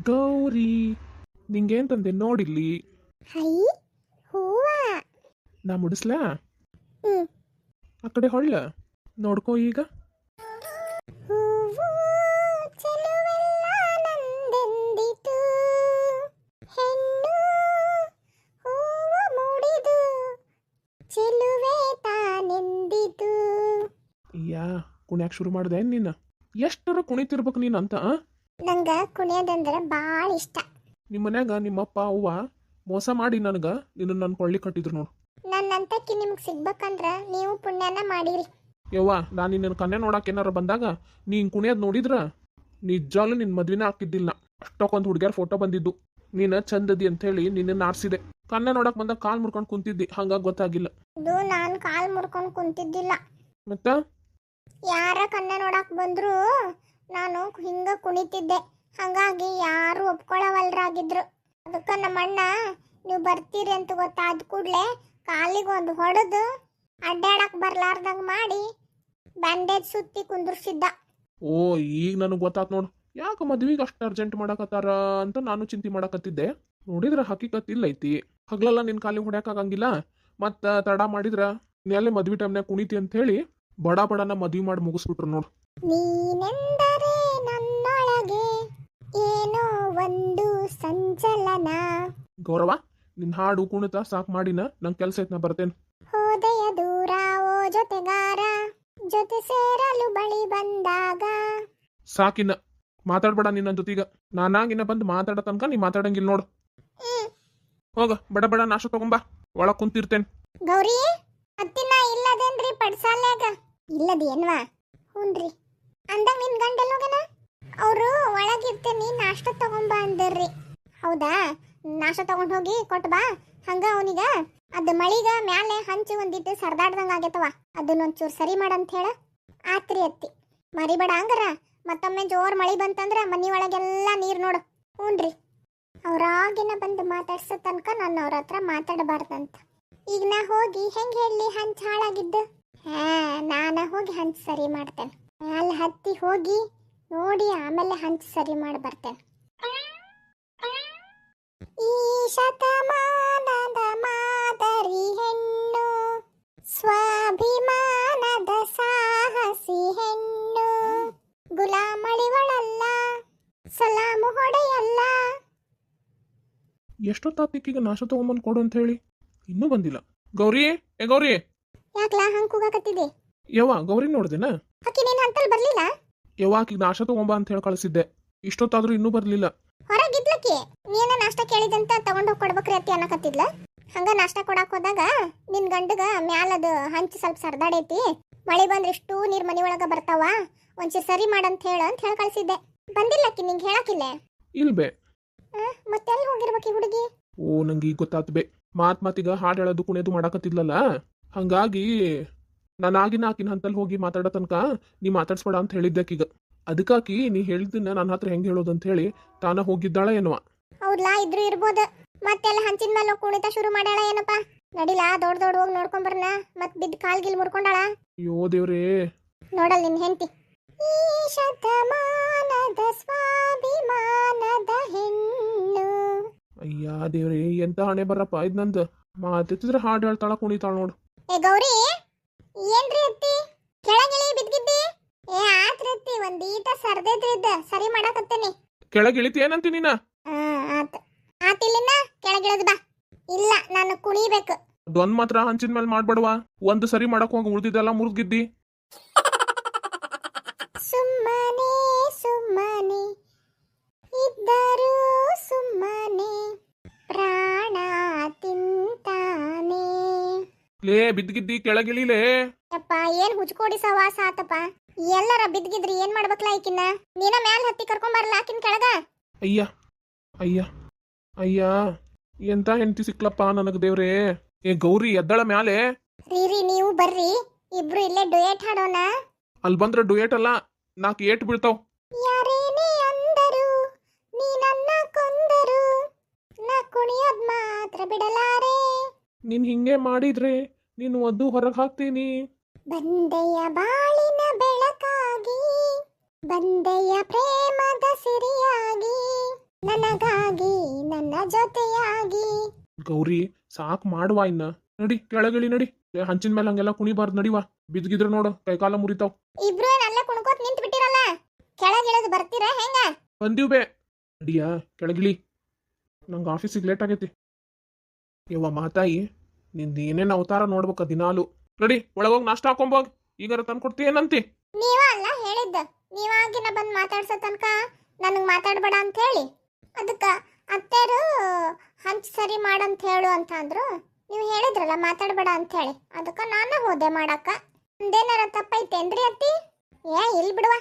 ಗೌರಿ ನಿಂಗೇನ್ ತಂದೆ ನೋಡಿಲ್ಲಿ? ಹೈ ಹೂವ. ನಾ ಮುಡಿಸ್ಲಾ? ಹ್ಮ್. ಆ ಕಡೆ ಹೊಳ್ಳ ನೋಡ್ಕೋ ಈಗ. ಹೂವು ಚೆಲುವೆಲ್ಲ ನಂದೆಂದಿತು? ಹೆಣ್ಣು ಹೂವು ಮೂಡಿದು ಚೆಲುವೆ ತಾನೆಂದಿತು? ಯಾ ಕುಣ್ಯಾಕ್ ಶುರು ಮಾಡ್ದೆ ನೀನು? ಎಷ್ಟರ ಕುಣಿತಿರ್ಬೇಕು ನೀನು ಅಂತ ಆ? ನಂಗ ಕುಣಿಯೋದಂದ್ರೆ ಭಾಳ ಇಷ್ಟ. ನಿಮ್ಮ ಮನ್ಯಾಗ ನಿಮ್ಮಪ್ಪ ಅವ್ವ ಮೋಸ ಮಾಡಿ ನನಗ ನಿನ್ನ ನನ್ನ ಕೊಳ್ಳಿ ಕಟ್ಟಿದ್ರು ನೋಡು. ನನ್ನಂತಕ್ಕೆ ನಿಮ್ಗೆ ಸಿಗ್ಬೇಕಂದ್ರ ನೀವು ಪುಣ್ಯನ ಮಾಡಿರಿ. ಯವ್ವ ನಾನು ನಿನ್ನ ಕನ್ಯ ನೋಡಕ್ಕೆ ಏನಾರ ಬಂದಾಗ ನೀನ್ ಕುಣಿಯೋದ್ ನೋಡಿದ್ರ ನಿಜಾಲು ನಿನ್ ಮದ್ವಿನ ಹಾಕಿದ್ದಿಲ್ಲ. ಅಷ್ಟಕ್ಕೊಂದು ಹುಡುಗ್ಯಾರ ಫೋಟೋ ಬಂದಿದ್ದು. ನೀನ ಚಂದದಿ ಅಂತ ಹೇಳಿ ನಿನ್ನ ಆರ್ಸಿದೆ. ಕನ್ನ ನೋಡಕ್ ಬಂದಾಗ ಕಾಲ್ ಮುರ್ಕೊಂಡು ಕುಂತಿದ್ದಿ ಹಂಗಾಗಿ ಗೊತ್ತಾಗಿಲ್ಲ. ಇದು ನಾನು ಕಾಲ್ ಮುರ್ಕೊಂಡು ಕುಂತಿದ್ದಿಲ್ಲ. ಮತ್ತ? ಯಾರ ಕನ್ನ ನೋಡಕ್ ಬಂದ್ರು ನಾನು ಹಿಂಗ ಕುಣಿತಿದ್ದೆ. ಹಂಗಾಗಿ ಯಾರು ಒಪ್ಕೊಳ್ಳವಲ್ರಾಗಿದ್ರು ಅದಕ್ಕೆ ನಮ್ಮ ಅಣ್ಣ ನೀವು ಬರ್ತೀರಿ ಅಂತ ಗೊತ್ತಾದ ಕೂಡಲೇ ಕಾಲಿಗೆ ಒಂದು ಹೊಡೆದು ಅಡ್ಡಾಡಕ್ ಬರ್ಲಾರ್ದಂಗ ಮಾಡಿ ಬ್ಯಾಂಡೇಜ್ ಸುತ್ತಿ ಕುಂದ್ರಿಸಿದ್ದ. ಓ, ಈಗ ನನಗೆ ಗೊತ್ತಾತ್ ನೋಡು. ಯಾಕೆ ಮದ್ವಿಗೆ ಅಷ್ಟು ಅರ್ಜೆಂಟ್ ಮಾಡಕತ್ತಾರ ಅಂತ ನಾನು ಚಿಂತೆ ಮಾಡಕತ್ತಿದ್ದೆ. ನೋಡಿದ್ರ ಹಕಿಕತ್ ಇಲ್ಲ ಐತಿ ಹಗ್ಲೆಲ್ಲ ನಿನ್ ಕಾಲಿಗೆ ಹೊಡ್ಯಾಕಾಗಂಗಿಲ್ಲ ಮತ್ತ ತಡ ಮಾಡಿದ್ರ ನೆಲೆ ಮದ್ವಿ ಟೈಮ್ನಾಗ ಕುಣಿತಿ ಅಂತ ಹೇಳಿ ಬಡ ಬಡನ ಮದ್ವಿ ಮಾಡಿ ಮುಗಿಸ್ಬಿಟ್ರು ನೋಡು. ನೀನೆಂದರೆ ನನ್ನೊಳಗೆ ಏನೋ ಒಂದು ಸಂಚಲನ. ಗೌರವ ನಿನ್ ಹಾಡು ಕುಣಿತ ಸಾಕ್ ಮಾಡಿನ ನಂಗೆ ಕೆಲಸ ಐತ್ ನಾ ಬರ್ತೇನೆ. ಹೋದೆಯ ದೂರ ಓ ಜೊತೆಗಾರ ಜೊತೆ ಸೇರಲು ಬಳಿ ಬಂದಾಗ. ಸಾಕಿನ ಮಾತಾಡ್ಬೇಡ ನಿನ್ನ ಜೊತೆಗ. ನಾನಾಗಿನ್ನ ಬಂದು ಮಾತಾಡೋ ತನಕ ನೀ ಮಾತಾಡಂಗಿಲ್ಲ ನೋಡು. ಹ್ಮ್. ಹೋಗ ಬಡ ಬಡ ನಾಶ ತಗೊಂಬಾ. ಒಳಗೆ ಕುಂತಿರ್ತೇನೆ. ಗೌರಿ ಅತ್ತಿನ ಇಲ್ಲದೇನ್ರಿ ಪಡ್ಸಾಲ್ಯಾಗ? ಇಲ್ಲದೇನ್ವಾ ಹುನ್ರಿ. ಅಂದಾಗ ನಿನ್ ಗಂಡ ಎಲ್ಲೋಗನ ಅವರು ಒಳಗಿರ್ತೇನಿ ನಾಷ್ಟ ತಗೊಂಬಾ ಅಂದರ್ರಿ. ಹೌದಾ? ನಾಷ್ಟ ತಗೊಂಡ್ ಹೋಗಿ ಕೊಟ್ ಬಾ. ಹಂಗ ಅವನಿಗ ಅದ್ ಮಳಿಗ ಮ್ಯಾಲೆ ಹಂಚು ಒಂದಿಟ್ಟು ಸರ್ದಾಡ್ದಂಗ ಆಗೈತವ ಅದನ್ನೊಂಚೂರು ಸರಿ ಮಾಡಂತ ಹೇಳ. ಆತ್ರಿ ಅತ್ತಿ. ಮರಿಬೇಡ ಅಂಗರ ಮತ್ತೊಮ್ಮೆ ಜೋರ್ ಮಳಿ ಬಂತಂದ್ರ ಮನಿ ಒಳಗೆಲ್ಲ ನೀರ್ ನೋಡು. ಹ್ಞೂನ್ರಿ ಅವ್ರಾಗಿನ ಬಂದು ಮಾತಾಡ್ಸೋ ತನಕ ನಾನು ಅವ್ರ ಹತ್ರ ಮಾತಾಡಬಾರ್ದಂತ. ಈಗ ನಾ ಹೋಗಿ ಹೆಂಗ್ ಹೇಳಿ ಹಂಚ ಹಾಳಾಗಿದ್ದು? ಹಾ, ನಾನು ಹೋಗಿ ಹಂಚ್ ಸರಿ ಮಾಡ್ತೇನೆ. ಅಲ್ಲಿ, ಹತ್ತಿ ಹೋಗಿ ನೋಡಿ ಆಮೇಲೆ ಹಂಚ್ ಸರಿ ಮಾಡಿ ಬರ್ತೇನೆ. ಈ ಶತಮಾನದ ಮಾದರಿ ಹೆಣ್ಣು, ಸ್ವಾಭಿಮಾನದ ಸಾಹಸಿ ಹೆಣ್ಣು. ಗುಲಾಮಳಿವಳಲ್ಲ ಸಲಾಮು ಹೊಡೆಯಲ್ಲ. ಎಷ್ಟೊತ್ತಾತಿಕ್ಕೀಗ ನಾಶ ತಗೊಂಬಂದು ಕೊಡು ಅಂತ ಹೇಳಿ? ಇನ್ನೂ ಬಂದಿಲ್ಲ. ಗೌರಿ, ಏ ಗೌರಿ. ಯಾಕ್ಲಾ ಹಂಗ ಕೂಗಾಕತ್ತಿದೆ ಯವ್ವ ಗೌರಿ ನೋಡ್ದೇನ? ಅಕ್ಕಿ ನೀನ್ ಹಂತಲ್ ಬರ್ಲಿಲ್ಲ? ಯವ್ವ ಆಕಿಗೆ ನಾಶ ತಗೊಂಬಾ ಅಂತ ಹೇಳಿ ಕಳಿಸಿದ್ದೆ. ಇಷ್ಟೊತ್ತಾದ್ರೂ ಇನ್ನೂ ಬರ್ಲಿಲ್ಲ. ಹೊರಗಿದ್ಲಕ್ಕಿ ನೀನ ನಾಷ್ಟ ಕೇಳಿದಂತ ತಗೊಂಡ್ ಹೋಗಿ ಕೊಡ್ಬೇಕ್ರಿ ಅತ್ತಿ ಅನ್ನಕತ್ತಿದ್ಲ. ಹಂಗ ನಾಷ್ಟ ಕೊಡಾಕ್ ಹೋದಾಗ ನಿನ್ ಗಂಡಗ ಅದು ಹಂಚಿ ಸ್ವಲ್ಪ ಸರ್ದಾಡೈತಿ. ಮಳೆ ಬಂದ್ರೆ ಇಷ್ಟು ನೀರ್ ಮನಿ ಒಳಗ ಬರ್ತಾವ. ಒಂಚೂರು ಸರಿ ಮಾಡಂತ ಹೇಳ ಅಂತ ಹೇಳಿ ಕಳ್ಸಿದ್ದೆ. ಬಂದಿಲ್ಲಕ್ಕಿ ನಿಂಗೆ ಹೇಳಕ್ಕಿಲ್ಲ? ಇಲ್ಬೆ ಮತ್ತೆಲ್ಲಿ ಹೋಗಿರ್ಬೇಕಿ ಹುಡುಗಿ? ಓ ನಂಗೆ ಈಗ ಗೊತ್ತಾತ್ ಬೇ. ಮಾತ್ ಮಾತಿಗ ಹಾಡು ಹೇಳೋದು ಕುಣಿಯೋದು ಮಾಡಕತ್ತಿದ್ಲಲ್ಲ? ಹಂಗಾಗಿ ನಾನು ಆಗಿನ ಆಕಿನ ಹಂತಲ್ಲಿ ಹೋಗಿ ಮಾತಾಡೋ ತನಕ ನೀ ಮಾತಾಡ್ಸ್ಬೇಡ ಅಂತ ಹೇಳಿದ್ದಕ್ಕೀಗ. ಅದಕ್ಕಾಕಿ ನೀ ಹೇಳಿದ್ದನ್ನ ನನ್ನ ಹತ್ರ ಹೆಂಗೆ ಹೇಳೋದು ಅಂತ ಹೇಳಿ ತಾನ ಹೋಗಿದ್ದಾಳ ಏನವ ಹೌದ್ಲಾ ಇದ್ರು ಇರ್ಬೋದು. ಮತ್ತೆಲ್ಲ ಹಂಚಿನ ಮೇಲೆ ಕುಣಿತ ಶುರು ಮಾಡ್ಯಾಳ ಏನಪ್ಪ? ನಡಿಲಾ ದೊಡ್ಡ ದೊಡ್ಡ ಹೋಗಿ ನೋಡ್ಕೊಂಬರ್ನ ಮತ್ ಬಿದ್ದ ಕಾಲ್ ಗಿಲ್ ಮುರ್ಕೊಂಡಾಳ. ಅಯ್ಯೋ ದೇವ್ರೇ. ನೋಡಲ್ ನಿನ್ ಹೆಂಡತಿ. ಈ ಶತಮಾನದ ಸ್ವಾಭಿಮಾನದ ಹೆಣ್ಣು. ಅಯ್ಯ ದೇವ್ರೇ ಎಂತ ಹಣೆ ಬರಪ್ಪ ಇದ್ ನಂದು. ಮಾತೆತ್ತಿದ್ರೆ ಹಾಡು ಹೇಳ್ತಾಳ ಕುಣಿತಾಳ ನೋಡು. ಏ ಗೌರಿ ಏನ್ರಿ ಅತ್ತಿ? ಕೆಳಗಿಳಿ ಬಿದ್ಗಿದ್ದಿ ಏ ಆತ್ರಿ ಒಂದ್ ಈಟ ಸರ್ದೈತ್ರಿದ್ದ ಇದ್ದ. ಸರಿ ಮಾಡಾಕತ್ತೇನಿ. ಕೆಳಗಿಳಿತಿ ಏನಂತಿ ನೀನ? ಆತ್ ಕೆಳಗಿಳದ್ ಬಾ. ಇಲ್ಲ ನಾನು ಕುಣಿಬೇಕು. ಅದೊಂದ್ ಮಾತ್ರ ಹಂಚಿನ ಮೇಲೆ ಮಾಡ್ಬೇಡವ? ಒಂದು ಸರಿ ಮಾಡಕ್ ಹೋಗಿ ಉಳ್ದಿದ್ದೆಲ್ಲ ಮುರಿದ್ಗಿದ್ದಿ. ಲೇ ಬಿದ್ಗಿದ್ದಿ ಕೆಳಗಿಳಿಲೇ. ಅಪ್ಪ ಏನ್ ಹುಚ್ಕೋಡಿ ಸವಾಸ ಆತಪ್ಪ. ಎಲ್ಲರ ಬಿದ್ದಿದ್ರಿ ಏನ್ ಮಾಡ್ಬೇಕಲ್ಲ ಈಕಿನ್ನ? ನೀನ ಮ್ಯಾಲ ಹತ್ತಿ ಕರ್ಕೊಂಡ್ ಬರ್ಲ ಆಕಿನ್ ಕೆಳಗ? ಅಯ್ಯ ಅಯ್ಯ ಅಯ್ಯ ಎಂತ ಹೆಂಡತಿ ಸಿಕ್ಲಪ್ಪ ನನಗ್ ದೇವ್ರೇ? ಏ ಗೌರಿ ಎದ್ದಳ ಮ್ಯಾಲೆ. ರೀ ರೀ ನೀವು ಬರ್ರಿ. ಇಬ್ರು ಇಲ್ಲೇ ಡುಯೆಟ್ ಹಾಡೋಣ. ಅಲ್ಲಿ ಬಂದ್ರೆ ಡುಯೇಟ್ ಅಲ್ಲ ನಾಕ್ ಏಟ್ ಬೀಳ್ತಾವ್ ಯಾರೇನೇ ಅಂದರು ನೀ ನನ್ನ ಕೊಂದರು ನಾ ಕುಣಿಯೋದ್ ಮಾತ್ರ ಬಿಡಲಾರೆ ನೀನ್ ಹಿಂಗೆ ಮಾಡಿದ್ರೆ ನೀನು ಒದ್ದು ಹೊರಗೆ ಹಾಕ್ತೀನಿ. ಬಂದೆಯ ಬಾಳಿನ ಬೆಳಕಾಗಿ ಬಂದೆಯ ಪ್ರೇಮದ ಸಿರಿಯಾಗಿ ನನಗಾಗಿ ನನ್ನ ಜೊತೆಯಾಗಿ. ಗೌರಿ ಸಾಕ್ ಮಾಡುವ ಇನ್ನ. ನಡಿ ಕೆಳಗಿಳಿ ನಡಿ. ಏ, ಹಂಚಿನ ಮೇಲೆ ಹಂಗೆಲ್ಲ ಕುಣಿಬಾರ್ದು ನಡಿವ. ಬಿದ್ಗಿದ್ರ ನೋಡು ಕೈಕಾಲ ಮುರಿತಾವ್. ಇಬ್ರು ಏನ್ ಅಲ್ಲೇ ಕುಣ್ಕೋತ್ ನಿಂತ್ ಬಿಟ್ಟಿರಲ್ಲ ಕೆಳಗಿಳಿದು ಬರ್ತೀರಾ ಹೆಂಗ? ಬಂದಿವ್ ಬೇ. ನಡಿಯ ಕೆಳಗಿಳಿ. ನಂಗೆ ಆಫೀಸಿಗೆ ಲೇಟ್ ಆಗೈತಿ. ಯವ್ವ ಮಾತಾಯಿ. ನಿಂದ ಏನೇನು ಅವತಾರ ನೋಡ್ಬೇಕ ದಿನಾಲು. ನಡಿ, ಒಳಗೋಗಿ ನಾಷ್ಟ ಹಾಕೊಂಬೋಗ್ ಈಗಾರ ತಂದ್ಕೊಡ್ತಿ ಏನಂತಿ? ನೀವ ಅಲ್ಲ ಹೇಳಿದ್ದ. ನೀವಾಗಿನ ಬಂದು ಮಾತಾಡ್ಸೋ ತನಕ ನನಗೆ ಮಾತಾಡಬೇಡ ಅಂತ ಹೇಳಿ. ಅದಕ್ಕೆ ಅತ್ತೆರು ಹಂಚ್ ಸರಿ ಮಾಡಂತ ಹೇಳು ಅಂತ ಅಂದ್ರು. ನೀವು ಹೇಳಿದ್ರಲ್ಲ ಮಾತಾಡಬೇಡ ಅಂತ ಹೇಳಿ. ಅದಕ್ಕೆ ನಾನು ಹೋದೆ ಮಾಡಕ್ಕ. ಒಂದೇನಾರ ತಪ್ಪೈತೇನ್ರಿ ಅತ್ತಿ? ಏ, ಇಲ್ ಬಿಡುವ.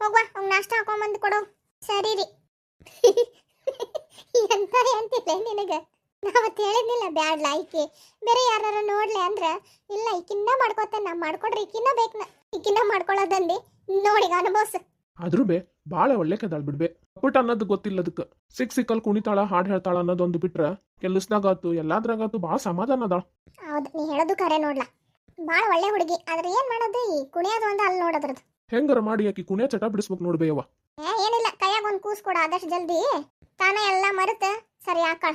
ಹೋಗ್ವಾ ಅವ್ನ್ ನಾಷ್ಟ ಹಾಕೊಂಬಂದು ಕೊಡು. ಸರಿ ರೀ ಎಂತ ಅಂತಿಲ್ಲ ನಿನಗ? ನಾವತ್ ಹೇಳಿದ್ನಿಲ್ಲ ಬ್ಯಾಡ್ಲ ಐಕಿ ಬೇರೆ ಯಾರು ನೋಡ್ಲಿ ಅಂದ್ರೆ ಇಲ್ಲ ಈಕಿನ್ನ ಮಾಡ್ಕೋತೇನೆ ನಾ ಮಾಡ್ಕೊಡ್ರಿ ಈಕಿನ್ನ ನಾ ಈಕಿನ್ನ ಮಾಡ್ಕೊಳ್ಳೋದಂದಿ ನೋಡಿ ಅನುಭವ್ಸ. ಆದ್ರೂ ಬೇ ಬಾಳ ಒಳ್ಳೆ ಕದಾಳ್ ಬಿಡ್ಬೆ ಪುಟ್ ಅನ್ನೋದು ಗೊತ್ತಿಲ್ಲ ಅದಕ್ಕೆ ಸಿಕ್ ಸಿಕ್ಕಲ್ ಕುಣಿತಾಳ ಹಾಡ್ ಹೇಳ್ತಾಳ ಅನ್ನೋದೊಂದು ಬಿಟ್ರ ಕೆಲಸದಾಗಾತು ಎಲ್ಲಾದ್ರಾಗಾತು ಬಾಳ ಸಮಾಧಾನ ಅದಾಳ. ಹೌದು ನೀ ಹೇಳೋದು ಕರೆ ನೋಡ್ಲಾ. ಬಾಳ ಒಳ್ಳೆ ಹುಡುಗಿ ಆದ್ರೆ ಏನ್ ಮಾಡೋದು? ಈ ಕುಣಿಯೋದು ಒಂದು ಅಲ್ಲಿ ನೋಡೋದ್ರದ್ದು ಹೆಂಗಾರ ಮಾಡಿ ಆಕಿ ಕುಣಿಯ ಚಟ ಬಿಡಿಸ್ಬೇಕು ನೋಡ್ಬೇ ಯವ್ವ. ಏ ಏನಿಲ್ಲ ಕೈಯಾಗ ಒಂದು ಕೂಸ್ ಕೊಡ ಆದಷ್ಟು ಜಲ್ದಿ. ತಾನೇ ಎಲ್ಲ ಮರೆತು ಸರಿ ಹಾಕಾಳ